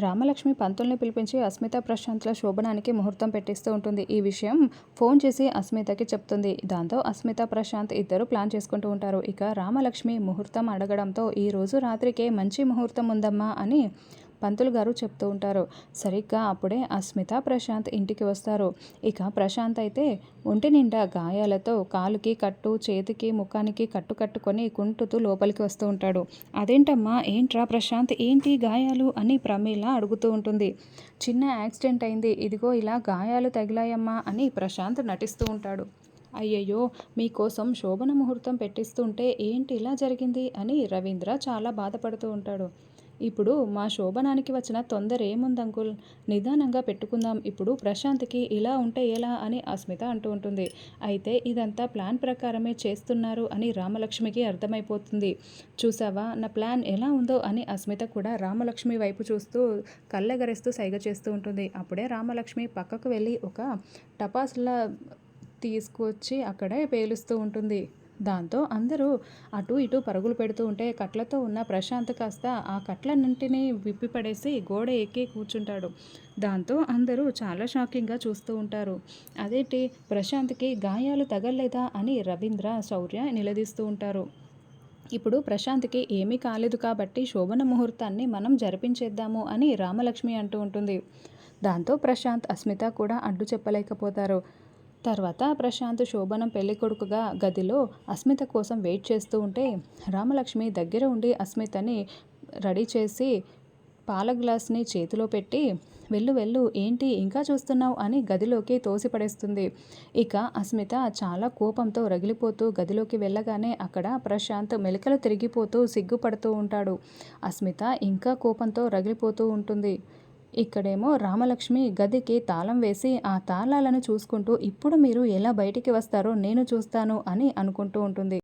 రామలక్ష్మి పంతుల్ని పిలిపించి అస్మిత ప్రశాంత్ల శోభనానికి ముహూర్తం పెట్టిస్తూ ఉంటుంది. ఈ విషయం ఫోన్ చేసి అస్మితకి చెప్తుంది. దాంతో అస్మిత ప్రశాంత్ ఇద్దరు ప్లాన్ చేసుకుంటూ ఉంటారు. ఇక రామలక్ష్మి ముహూర్తం అడగడంతో ఈ రోజు రాత్రికే మంచి ముహూర్తం ఉందమ్మా అని పంతులు గారు చెప్తూ ఉంటారు. సరిగ్గా అప్పుడే అస్మిత ప్రశాంత్ ఇంటికి వస్తారు. ఇక ప్రశాంత్ అయితే ఒంటి నిండా గాయాలతో కాలుకి కట్టు చేతికి ముఖానికి కట్టు కట్టుకొని కుంటుతూ లోపలికి వస్తూ ఉంటాడు. అదేంటమ్మా? ఏంట్రా ప్రశాంత్? ఏంటి గాయాలు? అని ప్రమీల అడుగుతూ ఉంటుంది. చిన్న యాక్సిడెంట్ అయింది. ఇదిగో ఇలా గాయాలు తగిలాయమ్మా అని ప్రశాంత్ నటిస్తూ ఉంటాడు. అయ్యయ్యో! మీకోసం శోభన ముహూర్తం పెట్టిస్తుంటే ఏంటి ఇలా జరిగింది? అని రవీంద్ర చాలా బాధపడుతూ ఉంటాడు. ఇప్పుడు మా శోభనానికి వచ్చిన తొందర ఏముందంకుల్ నిదానంగా పెట్టుకుందాం. ఇప్పుడు ప్రశాంత్కి ఇలా ఉంటే ఎలా? అని అస్మిత అంటూ ఉంటుంది. అయితే ఇదంతా ప్లాన్ ప్రకారమే చేస్తున్నారు అని రామలక్ష్మికి అర్థమైపోతుంది. చూసావా? నా ప్లాన్ ఎలా ఉందో అని అస్మిత కూడా రామలక్ష్మి వైపు చూస్తూ కళ్ళెగరేస్తూ సైగ చేస్తూ ఉంటుంది. అప్పుడే రామలక్ష్మి పక్కకు వెళ్ళి ఒక టపాస్లా తీసుకొచ్చి అక్కడే పేలుస్తూ ఉంటుంది. దాంతో అందరూ అటు ఇటు పరుగులు పెడుతూ ఉంటే కట్లతో ఉన్న ప్రశాంత్ కాస్త ఆ కట్లన్నింటినీ విప్పిపడేసి గోడ ఎక్కి కూర్చుంటాడు. దాంతో అందరూ చాలా షాకింగ్గా చూస్తూ ఉంటారు. అదేంటి? ప్రశాంత్కి గాయాలు తగలలేదా అని రవీంద్ర శౌర్య నిలదీస్తూ ఉంటారు. ఇప్పుడు ప్రశాంత్కి ఏమీ కాలేదు కాబట్టి శోభన ముహూర్తాన్ని మనం జరిపించేద్దాము అని రామలక్ష్మి అంటూ ఉంటుంది. దాంతో ప్రశాంత్ అస్మిత కూడా అడ్డు చెప్పలేకపోతారు. తర్వాత ప్రశాంత్ శోభనం పెళ్ళికొడుకుగా గదిలో అస్మిత కోసం వెయిట్ చేస్తూ ఉంటే రామలక్ష్మి దగ్గర ఉండి అస్మితని రెడీ చేసి పాల గ్లాస్ని చేతిలో పెట్టి వెళ్ళు వెళ్ళు ఏంటి ఇంకా చూస్తున్నావు అని గదిలోకి తోసిపడేస్తుంది. ఇక అస్మిత చాలా కోపంతో రగిలిపోతూ గదిలోకి వెళ్ళగానే అక్కడ ప్రశాంత్ మెలికలు తిరిగిపోతూ సిగ్గుపడుతూ ఉంటాడు. అస్మిత ఇంకా కోపంతో రగిలిపోతూ ఉంటుంది. ఇక్కడేమో రామలక్ష్మి గదికి తాళం వేసి ఆ తాళాలను చూసుకుంటూ ఇప్పుడు మీరు ఎలా బయటికి వస్తారో నేను చూస్తాను అని అనుకుంటూ ఉంటుంది.